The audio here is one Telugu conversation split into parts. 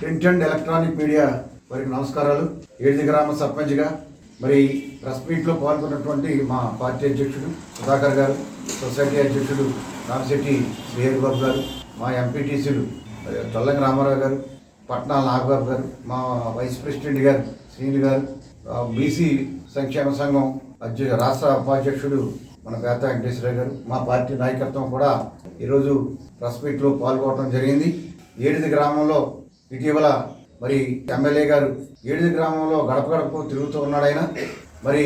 ప్రింట్ అండ్ ఎలక్ట్రానిక్ మీడియా వారికి నమస్కారాలు. ఏడుది గ్రామ సర్పంచ్గా మరి ప్రెస్ మీట్లో పాల్గొన్నటువంటి మా పార్టీ అధ్యక్షుడు సుధాకర్ గారు సొసైటీ అధ్యక్షుడు రామశెట్టి శ్రీహరి బాబు గారు మా ఎంపీటీసీలు చల్లంగి రామారావు గారు పట్నాల నాగబాబు గారు మా వైస్ ప్రెసిడెంట్ గారు శ్రీని గారు బీసీ సంక్షేమ సంఘం అధ్యక్ష రాష్ట్ర ఉపాధ్యక్షుడు మన పేత వెంకటేశ్వర గారు మా పార్టీ నాయకత్వం కూడా ఈరోజు ప్రెస్ మీట్లో పాల్గొనడం జరిగింది. ఏడిది గ్రామంలో ఇటీవల మరి ఎమ్మెల్యే గారు ఏడిది గ్రామంలో గడప గడపకు తిరుగుతూ ఉన్నాడైనా మరి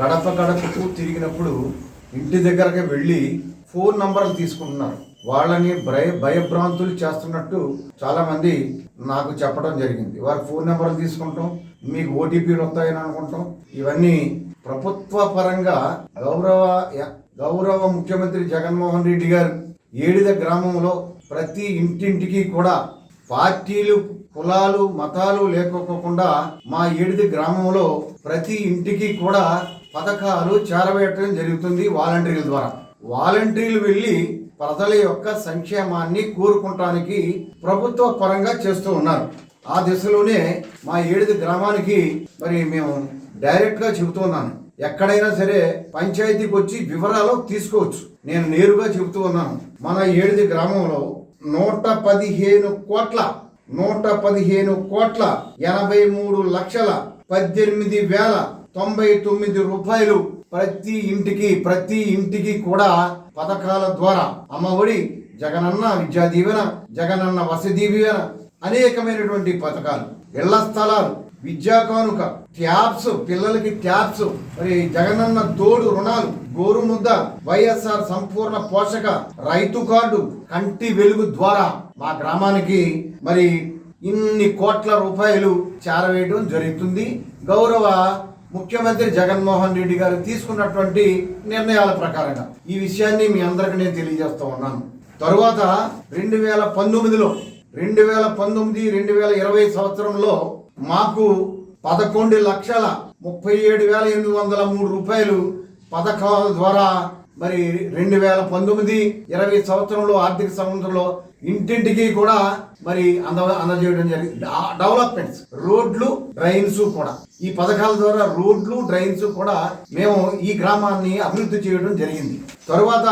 గడప గడపకు తిరిగినప్పుడు ఇంటి దగ్గరకి వెళ్ళి ఫోన్ నంబర్లు తీసుకుంటున్నారు. వాళ్ళని భయ భయభ్రాంతులు చేస్తున్నట్టు చాలామంది నాకు చెప్పడం జరిగింది. వారి ఫోన్ నెంబర్లు తీసుకుంటాం మీకు ఓటీపీలు వస్తాయని అనుకుంటాం. ఇవన్నీ ప్రభుత్వ పరంగా గౌరవ గౌరవ ముఖ్యమంత్రి జగన్మోహన్ రెడ్డి గారు ఏడిద గ్రామంలో ప్రతి ఇంటింటికి కూడా పార్టీలు కులాలు మతాలు లేకోకుండా మా ఏడిది గ్రామంలో ప్రతి ఇంటికి కూడా పథకాలు చేరవేయటం జరుగుతుంది వాలంటీర్ల ద్వారా. వాలంటీర్లు వెళ్ళి ప్రజల యొక్క సంక్షేమాన్ని కోరుకుంటానికి ప్రభుత్వ పరంగా చేస్తూ ఉన్నారు. ఆ దిశలోనే మా ఏడిది గ్రామానికి మరి మేము డైరెక్ట్గా చెబుతున్నాను ఎక్కడైనా సరే పంచాయతీకి వచ్చి వివరాలు తీసుకోవచ్చు. నేను నేరుగా చెబుతూ ఉన్నాను. మన ఏడిది గ్రామంలో నూట పదిహేను కోట్ల నూట పదిహేను కోట్ల ఎనభై మూడు లక్షల పద్దెనిమిది వేల తొంభై తొమ్మిది రూపాయలు ప్రతి ఇంటికి ప్రతి ఇంటికి కూడా పథకాల ద్వారా అమ్మఒడి జగనన్న విద్యా దీవెన జగనన్న వసతి దీవెన అనేకమైనటువంటి పథకాలు ఇళ్ళ స్థలాలు విద్యా కానుక ట్యాబ్స్ పిల్లలకి ట్యాబ్స్ మరి జగనన్న తోడు రుణాలు గోరుముద్ద వైఎస్ఆర్ సంపూర్ణ పోషక రైతు కార్డు కంటి వెలుగు ద్వారా మా గ్రామానికి మరి ఇన్ని కోట్ల రూపాయలు చేరవేయడం జరుగుతుంది. గౌరవ ముఖ్యమంత్రి జగన్మోహన్ రెడ్డి గారు తీసుకున్నటువంటి నిర్ణయాల ప్రకారంగా ఈ విషయాన్ని మీ అందరికి నేను తెలియజేస్తూ ఉన్నాను. తరువాత రెండు వేల పంతొమ్మిదిలో రెండు వేల పంతొమ్మిది రెండు వేల ఇరవై సంవత్సరంలో మాకు పదకొండు లక్షల ముప్పై ఏడు వేల ఎనిమిది వందల మూడు రూపాయలు పథకాల ద్వారా మరి రెండు వేల పంతొమ్మిది ఇరవై సంవత్సరంలో ఆర్థిక సంవత్సరంలో ఇంటింటికి కూడా మరి అంద అందజేయడం జరిగింది డెవలప్మెంట్స్ రోడ్లు డ్రైన్స్ కూడా. ఈ పథకాల ద్వారా రోడ్లు డ్రైన్స్ కూడా మేము ఈ గ్రామాన్ని అభివృద్ధి చేయడం జరిగింది. తరువాత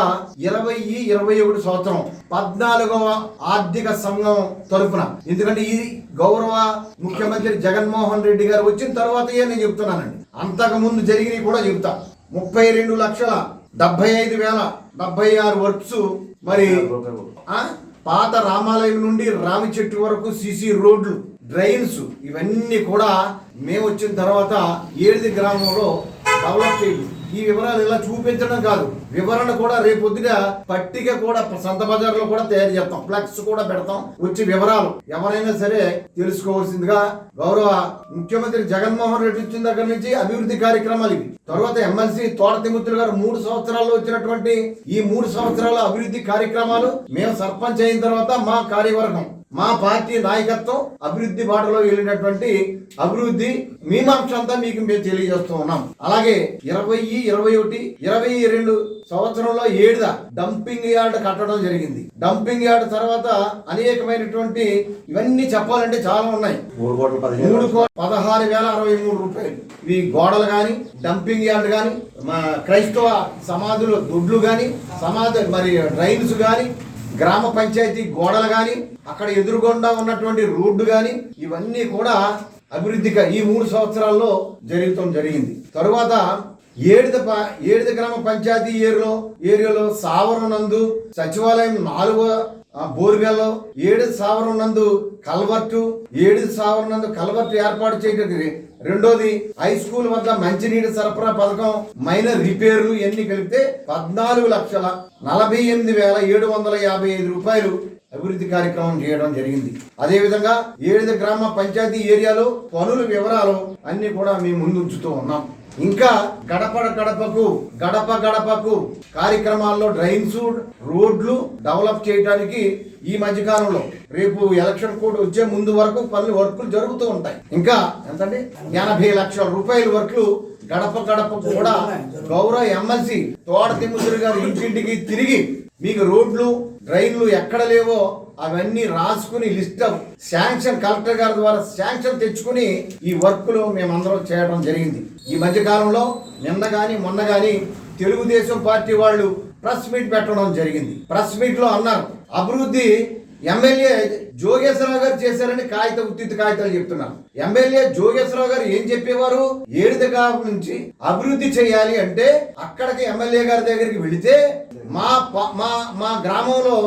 ఇరవై ఇరవై ఒకటి సంవత్సరం పద్నాలుగవ ఆర్థిక సంఘం తరపున ఎందుకంటే ఈ గౌరవ ముఖ్యమంత్రి జగన్మోహన్ రెడ్డి గారు వచ్చిన తర్వాతయే నేను చెప్తున్నానండి. అంతకు ముందు జరిగినవి కూడా చెబుతా ముప్పై రెండు లక్షల డెబ్బై ఐదు వేల డెబ్బై ఆరు వర్క్స్. మరి పాత రామాలయం నుండి రామి చెట్టు వరకు సిసి రోడ్లు డ్రైన్స్ ఇవన్నీ కూడా మేము వచ్చిన తర్వాత ఏడిది గ్రామంలో డెవలప్ చేయాలి ఈ వివరాలు ఇలా చూపించడం కాదు. వివరణ కూడా రేపొద్దున పట్టిక కూడా సంత బజార్లో కూడా తయారు చేస్తాం. ఫ్లెక్స్ కూడా పెడతాం. వచ్చి వివరాలు ఎవరైనా సరే తెలుసుకోవాల్సిందిగా గౌరవ ముఖ్యమంత్రి జగన్మోహన్ రెడ్డి వచ్చిన దగ్గర నుంచి అభివృద్ధి కార్యక్రమాలు ఇవి. తర్వాత ఎమ్మెల్సీ తోట తిముత్తులు గారు మూడు సంవత్సరాల్లో వచ్చినటువంటి ఈ మూడు సంవత్సరాల అభివృద్ధి కార్యక్రమాలు మేము సర్పంచ్ అయిన తర్వాత మా కార్యవర్గం. మా పార్టీ నాయకత్వం అభివృద్ధి బాటలో వెళ్ళినటువంటి అభివృద్ధి మీమాంస అంతా మీకు మేము తెలియజేస్తూ ఉన్నాం. అలాగే ఇరవై ఇరవై ఒకటి ఇరవై రెండు సంవత్సరంలో ఏడుద డంపింగ్ యార్డ్ కట్టడం జరిగింది. డంపింగ్ యార్డ్ తర్వాత అనేకమైనటువంటి ఇవన్నీ చెప్పాలంటే చాలా ఉన్నాయి. మూడు కోట్ల పదహారు వేల అరవై మూడు రూపాయలు. ఇవి గోడలు కానీ డంపింగ్ యార్డ్ కానీ మా క్రైస్తవ సమాధులు దొడ్లు కానీ సమాధి మరి డ్రైన్స్ కానీ గ్రామ పంచాయతీ గోడలు కానీ అక్కడ ఎదురుగుండా ఉన్నటువంటి రోడ్డు కానీ ఇవన్నీ కూడా అభివృద్ధిగా ఈ మూడు సంవత్సరాల్లో జరుగుతాం జరిగింది. తరువాత ఏడుద ప- ఏడుద గ్రామ పంచాయతీ ఏరియాలో ఏరియాలో సావరం నందు సచివాలయం నాలుగో ఆ ఏడు సావరం నందు కల్వర్టు ఏడు సావరం నందు కల్వర్టు ఏర్పాటు చేయడానికి రెండోది హై స్కూల్ వద్ద మంచినీటి సరఫరా పథకం మైనర్ రిపేర్లు ఇవన్నీ కలిపితే పద్నాలుగు లక్షల నలభై ఎనిమిది వేల ఏడు వందల యాభై ఐదు రూపాయలు అభివృద్ధి కార్యక్రమం చేయడం జరిగింది. అదేవిధంగా ఏడు గ్రామ పంచాయతీ ఏరియాలో పనుల వివరాలు అన్ని కూడా మేము ముందుంచుతూ ఉన్నాం. ఇంకా గడప గడపకు గడప గడపకు కార్యక్రమాల్లో డ్రైన్స్ రోడ్లు డెవలప్ చేయడానికి ఈ మధ్య కాలంలో రేపు ఎలక్షన్ కోడ్ వచ్చే ముందు వరకు పనులు వర్కులు జరుగుతూ ఉంటాయి. ఇంకా ఎంతండి? ఎనభై లక్షల రూపాయల వర్కులు గడప గడపకు కూడా గౌరవ ఎమ్మెల్సీ తోట తిమ్మసూరి గారు ఇంటింటికి తిరిగి మీకు రోడ్లు డ్రైన్లు ఎక్కడ లేవో అవన్నీ రాసుకుని లిస్ట్ ఆఫ్ శాంక్షన్ కలెక్టర్ గారి ద్వారా శాంక్షన్ తెచ్చుకుని ఈ వర్క్లు మేమందరం చేయడం జరిగింది. ఈ మధ్య కాలంలో నిన్న కానీ మొన్న కానీ తెలుగుదేశం పార్టీ వాళ్ళు ప్రెస్ మీట్ పెట్టడం జరిగింది. ప్రెస్ మీట్లో అన్నారు అభివృద్ధి ఎమ్మెల్యే జోగేశ్వరరావు గారు చేశారని కాగిత ఉత్తిత్ కాగితాలు చెప్తున్నారు. ఎమ్మెల్యే జోగేశ్వరరావు గారు ఏం చెప్పేవారు? ఏడుదగా నుంచి అభివృద్ధి చేయాలి అంటే అక్కడికి ఎమ్మెల్యే గారి దగ్గరికి వెళితే మా మా మా గ్రామంలో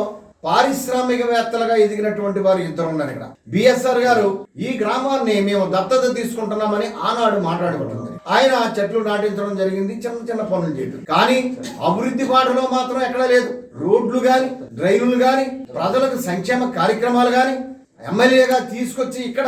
పారిశ్రామికవేత్తలుగా ఎదిగినటువంటి వారు ఇద్దరు ఉన్నారు ఇక్కడ. బిఎస్ఆర్ గారు ఈ గ్రామాన్ని మేము దత్తత తీసుకుంటున్నామని ఆనాడు మాట్లాడుకుంటుంది. ఆయన చెట్లు నాటించడం జరిగింది చిన్న చిన్న పనులు చేయడం కానీ అభివృద్ధి పాటలో మాత్రం ఎక్కడా లేదు. రోడ్లు గాని డ్రైన్లు గాని ప్రజలకు సంక్షేమ కార్యక్రమాలు గాని ఎమ్మెల్యేగా తీసుకొచ్చి ఇక్కడ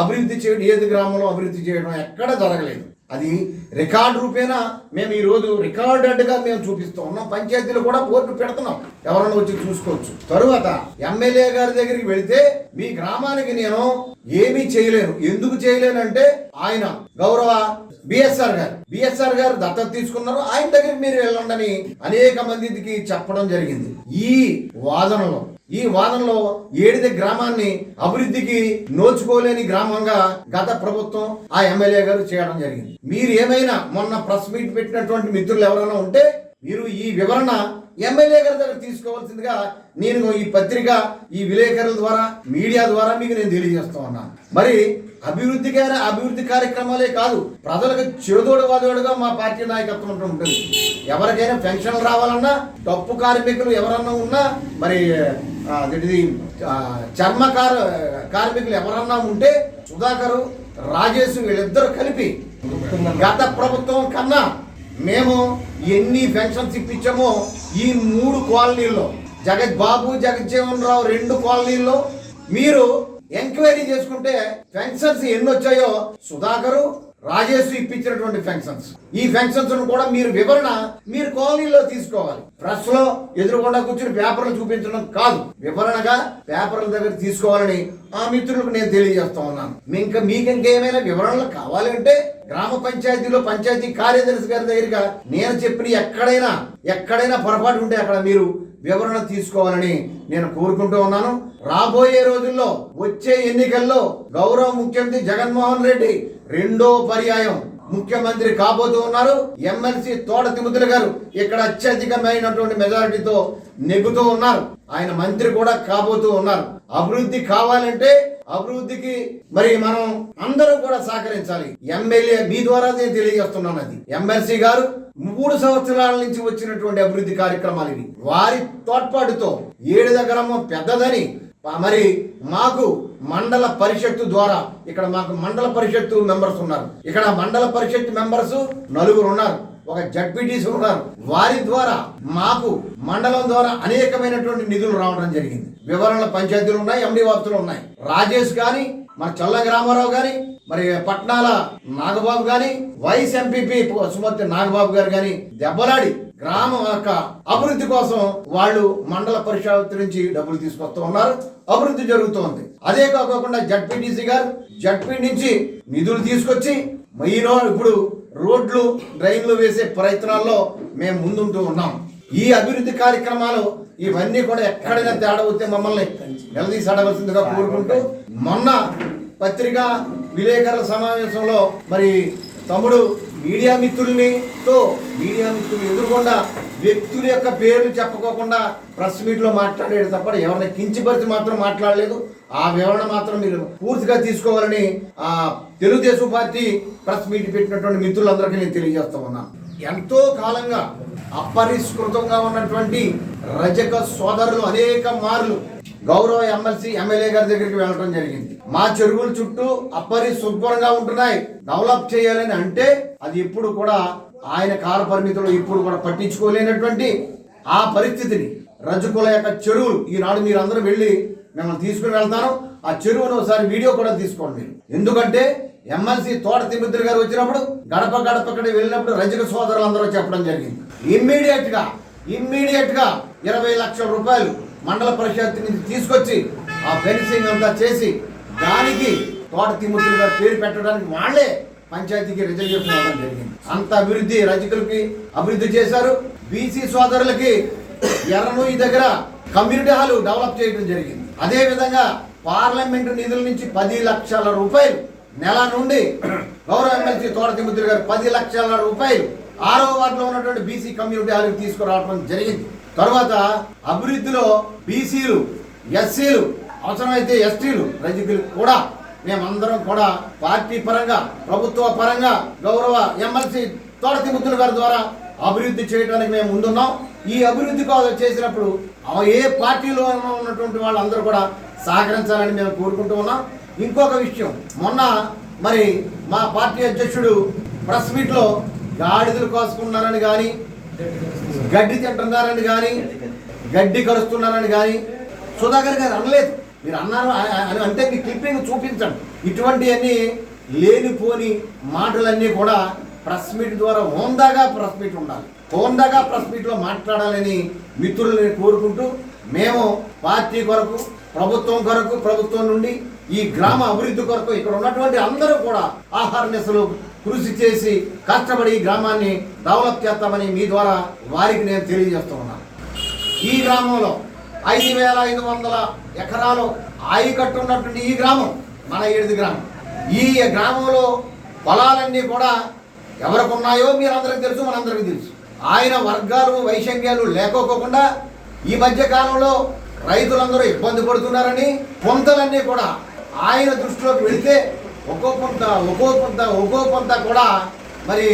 అభివృద్ధి చేయడం ఏది గ్రామంలో అభివృద్ధి చేయడం ఎక్కడ జరగలేదు. అది రికార్డు రూపేణా మేము ఈరోజు రికార్డెడ్గా మేము చూపిస్తూ. ఉన్నాం పంచాయతీలు కూడా బోర్డు పెడుతున్నాం. ఎవరన్నా వచ్చి చూసుకోవచ్చు. తరువాత ఎమ్మెల్యే గారి దగ్గరికి వెళితే మీ గ్రామానికి నేను ఏమీ చేయలేను. ఎందుకు చేయలేనంటే ఆయన గౌరవ బిఎస్ఆర్ గారు. బిఎస్ఆర్ గారు దత్తత తీసుకున్నారు. ఆయన దగ్గరికి మీరు వెళ్ళండి అనేక మందికి చెప్పడం జరిగింది. ఈ వాదనలో ఈ వాదనలో ఏడిది గ్రామాన్ని అభివృద్ధికి నోచుకోలేని గ్రామంగా గత ప్రభుత్వం ఆ ఎమ్మెల్యే గారు చేయడం జరిగింది. మీరు ఏమైనా మొన్న ప్రెస్ మీట్ పెట్టినటువంటి మిత్రులు ఎవరైనా ఉంటే మీరు ఈ వివరణ ఎమ్మెల్యే గారి దగ్గర తీసుకోవాల్సిందిగా నేను ఈ పత్రిక ఈ విలేకరుల ద్వారా మీడియా ద్వారా మీకు నేను తెలియజేస్తూ ఉన్నాను మరి అభివృద్ధి అభివృద్ధి కార్యక్రమాలే కాదు ప్రజలకు చేదోడు వాదోడుగా మా పార్టీ నాయకత్వం ఉంటుంది. ఎవరికైనా పెన్షన్లు రావాలన్నా డప్పు కార్మికులు ఎవరన్నా ఉన్నా మరి ఇది అదేంటిది కార్మికులు ఎవరన్నా ఉంటే సుధాకరు రాజేష్ వీళ్ళిద్దరు కలిపి గత ప్రభుత్వం కన్నా మేము ఎన్ని పెన్షన్స్ ఇప్పించామో ఈ మూడు కాలనీల్లో జగత్ బాబు జగజ్జీవన్ రావు రెండు కాలనీల్లో మీరు ఎంక్వైరీ చేసుకుంటే పెన్షన్స్ ఎన్ని వచ్చాయో సుధాకరు రాజేష్ ఇప్పించినటువంటి ఫంక్షన్స్. ఈ పెన్షన్స్ కూడా మీరు వివరణ మీరు కాలనీలో తీసుకోవాలి. ప్రెస్లో ఎదురుకుండా కూర్చుని పేపర్లు చూపించడం కాదు. వివరణగా పేపర్ల దగ్గర తీసుకోవాలని ఆ మిత్రులకు నేను తెలియజేస్తా ఉన్నాను. ఇంకా మీకు ఇంకేమైనా వివరణలు కావాలంటే గ్రామ పంచాయతీలో పంచాయతీ కార్యదర్శి గారి దగ్గరగా నేను చెప్పిన ఎక్కడైనా ఎక్కడైనా పొరపాటు ఉంటే అక్కడ మీరు వివరణ తీసుకోవాలని నేను కోరుకుంటూ ఉన్నాను. రాబోయే రోజుల్లో వచ్చే ఎన్నికల్లో గౌరవ ముఖ్యమంత్రి జగన్మోహన్ రెడ్డి రెండో పర్యాయం ముఖ్యమంత్రి కాబోతూ ఉన్నారు. ఎమ్మెల్సీ తోట తిముతులు గారు ఇక్కడ అత్యధికమైనటువంటి మెజారిటీతో నెగ్గుతూ ఉన్నారు. ఆయన మంత్రి కూడా కాబోతూ ఉన్నారు. అభివృద్ధి కావాలంటే అభివృద్ధికి మరి మనం అందరం కూడా సహకరించాలి. ఎమ్మెల్యే మీ ద్వారా నేను తెలియజేస్తున్నాను అది. ఎమ్మెల్సీ గారు మూడు సంవత్సరాల నుంచి వచ్చినటువంటి అభివృద్ధి కార్యక్రమాలు ఇవి. వారి తోడ్పాటుతో ఏడు గ్రామం పెద్దదని మరి మాకు మండల పరిషత్తు ద్వారా ఇక్కడ మాకు మండల పరిషత్తు మెంబర్స్ ఉన్నారు. ఇక్కడ మండల పరిషత్ మెంబర్స్ నలుగురు ఉన్నారు. ఒక జడ్పీటీసీ ఉన్నారు. వారి ద్వారా మాకు మండలం ద్వారా అనేకమైనటువంటి నిధులు రావడం జరిగింది. వివరణ పంచాయతీలు ఉన్నాయి ఎండి వార్తలు ఉన్నాయి. రాజేష్ గాని మన చల్ల గ్రామారావు గాని మరి పట్నాల నాగబాబు గాని వైస్ ఎంపీపీ సుమతి నాగబాబు గారు గాని దెబ్బలాడి గ్రామం యొక్క అభివృద్ధి కోసం వాళ్ళు మండల పరిషత్ నుంచి డబ్బులు తీసుకొస్తూ ఉన్నారు. అభివృద్ధి జరుగుతోంది. అదే కాకుండా జడ్పీటీసీ గారు జడ్పీ నుంచి నిధులు తీసుకొచ్చి మీలో ఇప్పుడు రోడ్లు డ్రైన్లు వేసే ప్రయత్నాల్లో మేము ముందుంటూ ఉన్నాం. ఈ అభివృద్ధి కార్యక్రమాలు ఇవన్నీ కూడా ఎక్కడైనా తేడా వస్తే మమ్మల్ని నిలదీసి అడవలసిందిగా కోరుకుంటూ మొన్న పత్రికా విలేకరుల సమావేశంలో మరి తమ్ముడు మీడియా మిత్రుల్ని తో మీడియా మిత్రులు ఎదురుకుండా వ్యక్తుల యొక్క పేర్లు చెప్పుకోకుండా ప్రెస్ మీట్లో మాట్లాడేది తప్ప ఎవరిని కించిపరిచి మాత్రం మాట్లాడలేదు. ఆ వివరణ మాత్రం మీరు పూర్తిగా తీసుకోవాలని ఆ తెలుగుదేశం పార్టీ ప్రెస్ మీట్ పెట్టినటువంటి మిత్రులందరికీ నేను తెలియజేస్తా ఉన్నాను ఎంతో కాలంగా అపరిష్కృతంగా ఉన్నటువంటి రజక సోదరులు అనేక మార్లు గౌరవ ఎమ్మెల్సీ ఎమ్మెల్యే గారి దగ్గరికి వెళ్ళడం జరిగింది. మా చెరువుల చుట్టూ అపరిశుభ్రంగా ఉంటున్నాయి. డెవలప్ చేయాలని అంటే అది ఇప్పుడు కూడా ఆయన కాల పరిమితులు ఇప్పుడు కూడా పట్టించుకోలేనటువంటి ఆ పరిస్థితిని రజకుల యొక్క చెరువులు ఈనాడు మీరు అందరూ వెళ్ళి మిమ్మల్ని తీసుకుని వెళ్తాను. ఆ చెరువును ఒకసారి వీడియో కూడా తీసుకోండి మీరు. ఎందుకంటే ఎమ్మెల్సీ తోట తిమ్మిద్దరు గారు వచ్చినప్పుడు గడప గడపకడి వెళ్ళినప్పుడు రజక సోదరులు అందరూ చెప్పడం జరిగింది. ఇమ్మీడియట్గా ఇమ్మీడియట్గా ఇరవై లక్షల రూపాయలు మండల పరిషత్ నుంచి తీసుకొచ్చి ఆ ఫెన్సింగ్ అంతా చేసి దానికి తోట తిమ్మిద్దరు గారు పేరు పెట్టడానికి వాళ్ళే పంచాయతీకి రిజర్వేషన్ అవ్వడం జరిగింది. అంత అభివృద్ధి రజకులకి అభివృద్ధి చేశారు. బీసీ సోదరులకి ఎర్రనూయి దగ్గర కమ్యూనిటీ హాల్ డెవలప్ చేయడం జరిగింది. అదే విధంగా పార్లమెంటు నిధుల నుంచి పది లక్షల రూపాయలు నెల నుండి గౌరవ ఎమ్మెల్సీ తోట తిమ్మతులు గారు పది లక్షల రూపాయలు ఆరో వార్డులో ఉన్నటువంటి బీసీ కమ్యూనిటీ హాల్కి తీసుకురావడం జరిగింది. తర్వాత అభివృద్ధిలో బీసీలు ఎస్సీలు అవసరమైతే ఎస్టీలు రజకులు కూడా మేమందరం కూడా పార్టీ పరంగా ప్రభుత్వ పరంగా గౌరవ ఎమ్మెల్సీ తోట తిమ్మతులు గారి ద్వారా అభివృద్ధి చేయడానికి మేము ముందున్నాం. ఈ అభివృద్ధి కోసం చేసినప్పుడు ఏ పార్టీలో ఉన్నటువంటి వాళ్ళందరూ కూడా సహకరించాలని మేము కోరుకుంటూ ఉన్నాం. ఇంకొక విషయం. మొన్న మరి మా పార్టీ అధ్యక్షుడు ప్రెస్ మీట్లో గాడిదలు కోసుకున్నారని కానీ గడ్డి తింటున్నారని కానీ గడ్డి కరుస్తున్నారని కానీ సుధాకర్ గారు అనలేదు. మీరు అన్నారు అని అంటే మీ క్లిప్పింగ్ చూపించండి. ఇటువంటివన్నీ లేనిపోని మాటలన్నీ కూడా ప్రెస్ మీట్ ద్వారా హోందాగా ప్రెస్ మీట్ ఉండాలి. హోందాగా ప్రెస్ మీట్లో మాట్లాడాలని మిత్రులని కోరుకుంటూ మేము పార్టీ కొరకు ప్రభుత్వం కొరకు ప్రభుత్వం నుండి ఈ గ్రామ అభివృద్ధి కొరకు ఇక్కడ ఉన్నటువంటి అందరూ కూడా ఆహార నిశలు కృషి చేసి కష్టపడి ఈ గ్రామాన్ని డెవలప్ చేస్తామని మీ ద్వారా వారికి నేను తెలియజేస్తూ ఉన్నాను ఈ గ్రామంలో ఐదు వేల ఐదు వందల ఎకరాలు ఆయకట్టు ఉన్నటువంటి ఈ గ్రామం మన ఏడుది గ్రామం. ఈ గ్రామంలో పొలాలన్నీ కూడా ఎవరికి ఉన్నాయో మీరందరికీ తెలుసు మనందరికీ తెలుసు. ఆయన వర్గాలు వైషమ్యాలు లేకోకుండా ఈ మధ్య కాలంలో రైతులందరూ ఇబ్బంది పడుతున్నారని పొంతలన్నీ కూడా ఆయన దృష్టిలోకి వెళితే ఒక్కో పొంత ఒక్కో పొంత ఒక్కో పొంత కూడా మరి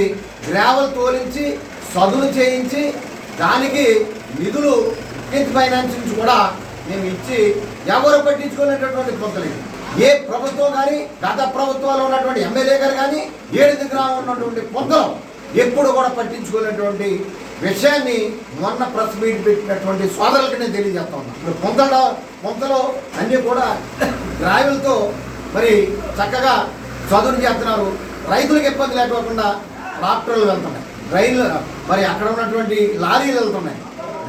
గ్రావెల్ తోలించి సదును చేయించి దానికి నిధులు ఇంటి ఫైనాన్స్ నుంచి కూడా మేము ఇచ్చి ఎవరు పట్టించుకునేటటువంటి పొంతలేదు ఏ ప్రభుత్వం కానీ గత ప్రభుత్వాలు ఉన్నటువంటి ఎమ్మెల్యే గారు కానీ ఏడు దగ్గర ఉన్నటువంటి పొంతలు ఎప్పుడు కూడా పట్టించుకునేటువంటి విషయాన్ని మొన్న ప్రెస్ మీట్ పెట్టినటువంటి సోదరులకి నేను తెలియజేస్తా ఉన్నాను ఇప్పుడు పొంతలో పొంతలో అన్నీ కూడా గ్రావెల్తో మరి చక్కగా చదువు చేస్తున్నారు. రైతులకు ఇబ్బంది లేకోకుండా ట్రాక్టర్లు వెళ్తున్నాయి. రైలు మరి అక్కడ ఉన్నటువంటి లారీలు వెళ్తున్నాయి.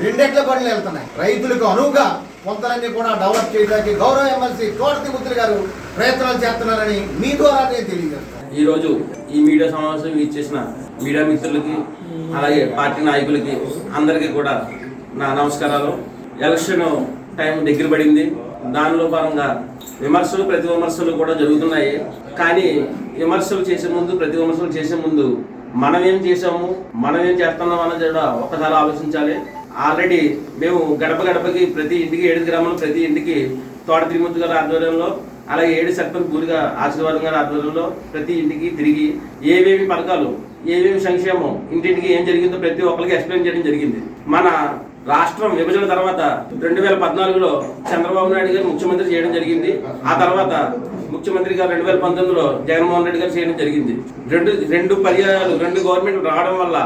రెండెట్ల పనులు వెళ్తున్నాయి. రైతులకు అనువుగా కొంతలన్నీ కూడా డెవలప్ చేయడానికి గౌరవ ఎమ్మెల్సీ తోటతి ముద్దులు గారు ప్రయత్నాలు చేస్తున్నారని మీ ద్వారా నేను తెలియజేస్తాను. ఈ రోజు ఈ మీడియా సమావేశం ఇచ్చేసిన మీడియా మిత్రులకి అలాగే పార్టీ నాయకులకి అందరికీ కూడా నా నమస్కారాలు. ఎలక్షన్ టైం దగ్గర పడింది. దానిలో భాగంగా విమర్శలు ప్రతి విమర్శలు కూడా జరుగుతున్నాయి. కానీ విమర్శలు చేసే ముందు ప్రతి విమర్శలు చేసే ముందు మనం ఏం చేసాము మనం ఏం చేస్తున్నాం అన్నది కూడా ఒక్కసారి ఆలోచించాలి. ఆల్రెడీ మేము గడప గడపకి ప్రతి ఇంటికి ఏడు గ్రామాలు ప్రతి ఇంటికి తోట తిరుమతి గారి ఆధ్వర్యంలో అలాగే ఏడు సెక్టర్ పూరిగా ఆశీర్వాదం గారి ఆధ్వర్యంలో ప్రతి ఇంటికి తిరిగి ఏవేమి పథకాలు ఏవేమి సంక్షేమం ఇంటింటికి ఏం జరిగిందో ప్రతి ఒక్కరికి ఎక్స్ప్లెయిన్ చేయడం జరిగింది. మన రాష్ట్రం విభజన తర్వాత రెండు వేల పద్నాలుగులో చంద్రబాబు నాయుడు గారు ముఖ్యమంత్రి చేయడం జరిగింది. ఆ తర్వాత ముఖ్యమంత్రి గారు రెండు వేల పంతొమ్మిదిలో జగన్మోహన్ రెడ్డి గారు చేయడం జరిగింది. రెండు రెండు పర్యాయాలు రెండు గవర్నమెంట్ రావడం వల్ల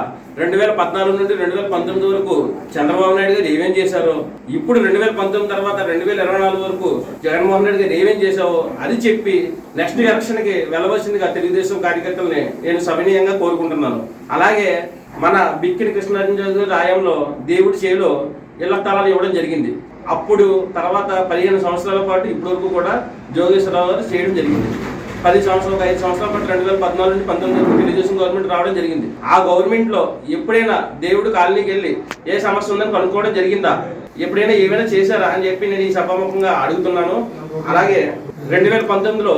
రెండు వేల పద్నాలుగు నుండి రెండు వేల పంతొమ్మిది వరకు చంద్రబాబు నాయుడు గారు ఏమేం చేశారో ఇప్పుడు రెండు వేల పంతొమ్మిది తర్వాత రెండు వేల ఇరవై నాలుగు వరకు జగన్మోహన్ రెడ్డి గారు ఏమేం చేశావో అది చెప్పి నెక్స్ట్ ఎలక్షన్కి వెళ్ళవలసిందిగా తెలుగుదేశం కార్యకర్తల్ని నేను సవినీయంగా కోరుకుంటున్నాను. అలాగే మన బిక్కిరి కృష్ణారాజు రాయంలో దేవుడి చేలో ఇళ్ళ స్థలాలు ఇవ్వడం జరిగింది. అప్పుడు తర్వాత పదిహేను సంవత్సరాల పాటు ఇప్పటి వరకు కూడా జోగేశ్వరరావు గారు చేయడం జరిగింది. పది సంవత్సరాలు ఐదు సంవత్సరాల పాటు రెండు వేల పద్నాలుగు నుంచి పంతొమ్మిది వరకు తెలుగుదేశం గవర్నమెంట్ రావడం జరిగింది. ఆ గవర్నమెంట్లో ఎప్పుడైనా దేవుడు కాలనీకి వెళ్ళి ఏ సమస్య ఉందని కనుక్కోవడం జరిగిందా? ఎప్పుడైనా ఏమైనా చేశారా అని చెప్పి నేను ఈ సభాముఖంగా అడుగుతున్నాను. అలాగే రెండు వేల పంతొమ్మిదిలో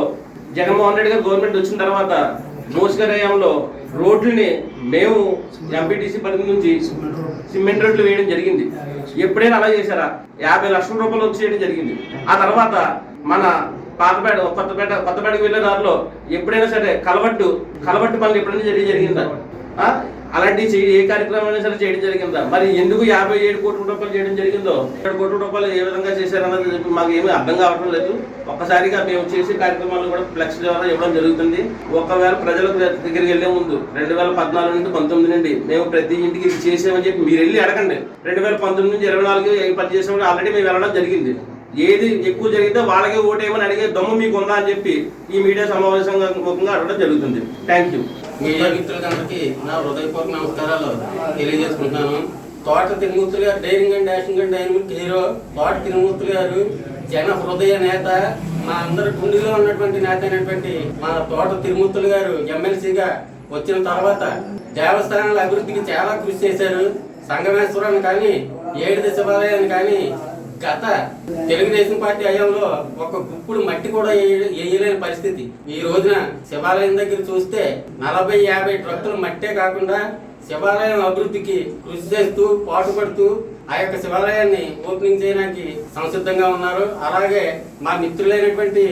జగన్మోహన్ రెడ్డి గారు గవర్నమెంట్ వచ్చిన తర్వాత మోసగరయంలో రోడ్లని మేము ఎంపీటీసీ పరిధి నుంచి సిమెంట్ రోడ్లు వేయడం జరిగింది. ఎప్పుడైనా అలా చేశారా? యాభై లక్షల రూపాయలు వచ్చి చేయడం జరిగింది. ఆ తర్వాత మన పాతపేట కొత్తపేట కొత్తపేటకు వెళ్ళే దారిలో ఎప్పుడైనా సరే కలవట్టు కలవట్టు పనులు ఎప్పుడైనా జరిగి జరిగిందా? అలాంటి ఏ కార్యక్రమం అయినా సరే చేయడం జరిగిందా? మరి ఎందుకు యాభై ఏడు కోట్ల రూపాయలు చేయడం జరిగిందో? ఏడు కోట్ల రూపాయలు ఏ విధంగా చేశారన్నది చెప్పి మాకు ఏమీ అర్థం కావటం లేదు. ఒక్కసారిగా మేము చేసే కార్యక్రమాలు కూడా ఫ్లెక్స్ ద్వారా ఇవ్వడం జరుగుతుంది. ఒకవేళ ప్రజలకు దగ్గరికి వెళ్ళే ముందు రెండు వేల పద్నాలుగు నుండి పంతొమ్మిది నుండి మేము ప్రతి ఇంటికి ఇది చేసామని చెప్పి మీరు వెళ్ళి అడగండి. రెండు వేల పంతొమ్మిది నుంచి ఇరవై నాలుగు పని చేసామని ఆల్రెడీ మేము వెళ్ళడం జరిగింది. ఏది ఎక్కువ జరిగితే వాళ్ళకే ఓటేయమని అడిగే దమ్ము మీకు ఉందా అని చెప్పి ఈ మీడియా సమావేశంగా అడగడం జరుగుతుంది. Thank you. మీడియా మిత్రులందరికీ నా హృదయపూర్వక నమస్కారాలు తెలియజేసుకుంటున్నాను. తోట తిరుమూర్తి గారు daring and dashing and dynamic hero Thota Tirumurthulu గారు జన హృదయ నేత. మా అందరి గుండెలో ఉన్నటువంటి నేత అయినటువంటి మా తోట తిరుమూర్తులు గారు ఎమ్మెల్సీగా వచ్చిన తర్వాత దేవస్థానాల అభివృద్ధికి చాలా కృషి చేశారు. సంగమేశ్వరాన్ని కానీ ఏడు శివాలయాన్ని కానీ గత తెలుగుదేశం పార్టీ హయాంలో ఒక గుప్పుడు మట్టి కూడా వేయలేని పరిస్థితి. ఈ రోజున శివాలయం దగ్గర చూస్తే నలభై యాభై ట్రక్కులు మట్టే కాకుండా శివాలయం అభివృద్ధికి కృషి చేస్తూ పాటుపడుతూ ఆ యొక్క శివాలయాన్ని ఓపెనింగ్ చేయడానికి సంసిద్ధంగా ఉన్నారు. అలాగే మా మిత్రులైనటువంటి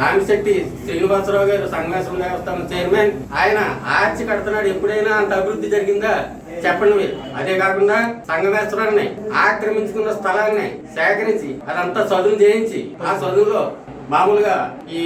రామిశెట్టి శ్రీనివాసరావు గారు సంఘాసం దేవస్థానం చైర్మన్ ఆయన ఆర్చి కడుతున్నాడు. ఎప్పుడైనా అంత అభివృద్ధి జరిగిందా? చెప్పండి మీరు. అదే కాకుండా సంఘమేశ్వరాన్ని ఆక్రమించుకున్న స్థలాన్ని సేకరించి అదంతా చదువు చేయించి ఆ చదువులో మామూలుగా ఈ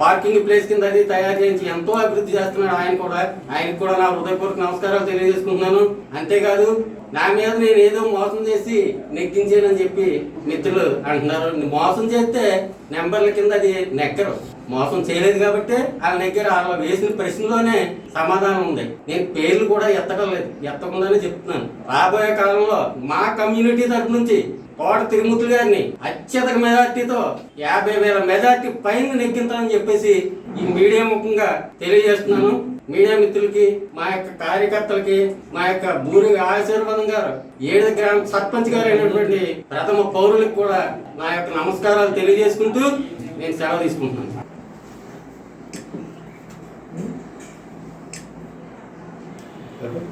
పార్కింగ్ ప్లేస్ కింద అది తయారు చేయించి ఎంతో అభివృద్ధి చేస్తున్నాడు. ఆయన కూడా ఆయనకు కూడా నా హృదయపూర్వక నమస్కారాలు తెలియజేసుకుంటున్నాను. అంతేకాదు నా మీద నేను ఏదో మోసం చేసి నెగ్గించానని చెప్పి మిత్రులు అంటున్నారు. మోసం చేస్తే నెంబర్ల కింద అది నెగ్గరు మోసం చేయలేదు కాబట్టి వాళ్ళ దగ్గర వాళ్ళ వేసిన ప్రశ్నలోనే సమాధానం ఉంది. నేను పేర్లు కూడా ఎత్తడం లేదు. ఎత్తకుండానే చెప్తున్నాను. రాబోయే కాలంలో మా కమ్యూనిటీ తరపు నుంచి కోట తిరుమూర్తులు గారిని అత్యధిక మెజార్టీతో యాభై వేల మెజార్టీ పైన నెగ్గించాలని చెప్పేసి ఈ మీడియా ముఖంగా తెలియజేస్తున్నాను. మీడియా మిత్రులకి మా యొక్క కార్యకర్తలకి మా యొక్క భూరి ఆశీర్వాదం గారు ఏడు గ్రామ సర్పంచ్ గారు అయినటువంటి ప్రథమ పౌరులకు కూడా నా యొక్క నమస్కారాలు తెలియజేసుకుంటూ నేను సెలవు తీసుకుంటున్నాను.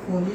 ఫోన్